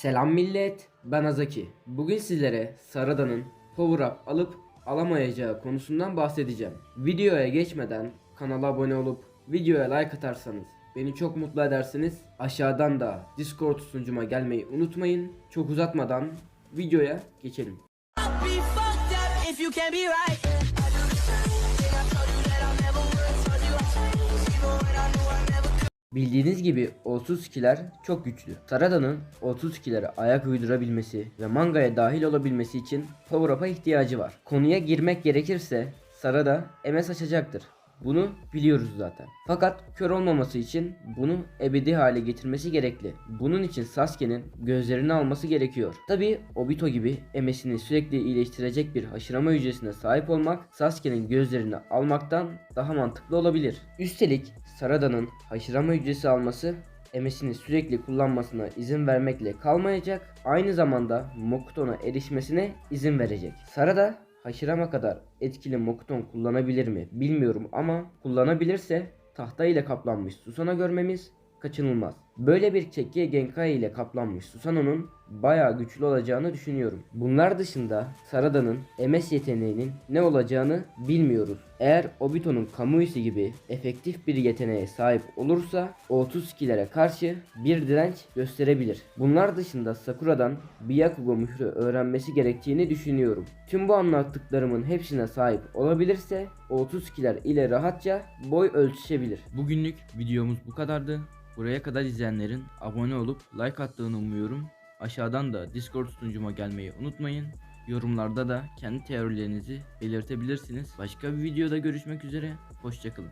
Selam millet, ben Azaki. Bugün sizlere Sarada'nın Power Up alıp alamayacağı konusundan bahsedeceğim. Videoya geçmeden kanala abone olup videoya like atarsanız beni çok mutlu edersiniz. Aşağıdan da Discord sunucuma gelmeyi unutmayın. Çok uzatmadan videoya geçelim. Bildiğiniz gibi 30 skiler çok güçlü. Sarada'nın 30 skilere ayak uydurabilmesi ve mangaya dahil olabilmesi için Power Up'a ihtiyacı var. Konuya girmek gerekirse Sarada MS açacaktır. Bunu biliyoruz zaten. Fakat kör olmaması için bunu ebedi hale getirmesi gerekli. Bunun için Sasuke'nin gözlerini alması gerekiyor. Tabi Obito gibi MS'ini sürekli iyileştirecek bir haşırama hücresine sahip olmak Sasuke'nin gözlerini almaktan daha mantıklı olabilir. Üstelik Sarada'nın haşırama hücresi alması MS'ini sürekli kullanmasına izin vermekle kalmayacak, aynı zamanda Mokuton'a erişmesine izin verecek. Sarada Haşirama kadar etkili Mokuton kullanabilir mi bilmiyorum ama kullanabilirse tahta ile kaplanmış Susana görmemiz kaçınılmaz. Böyle bir Çekkiye Genkai ile kaplanmış Susana'nın bayağı güçlü olacağını düşünüyorum. Bunlar dışında Sarada'nın MS yeteneğinin ne olacağını bilmiyoruz. Eğer Obito'nun Kamuisi gibi efektif bir yeteneğe sahip olursa o 30 skillere karşı bir direnç gösterebilir. Bunlar dışında Sakura'dan Byakugo mührü öğrenmesi gerektiğini düşünüyorum. Tüm bu anlattıklarımın hepsine sahip olabilirse o 30 skiller ile rahatça boy ölçüşebilir. Bugünlük videomuz bu kadardı. Buraya kadar izleyenlerin abone olup like attığını umuyorum. Aşağıdan da Discord sunucuma gelmeyi unutmayın. Yorumlarda da kendi teorilerinizi belirtebilirsiniz. Başka bir videoda görüşmek üzere. Hoşçakalın.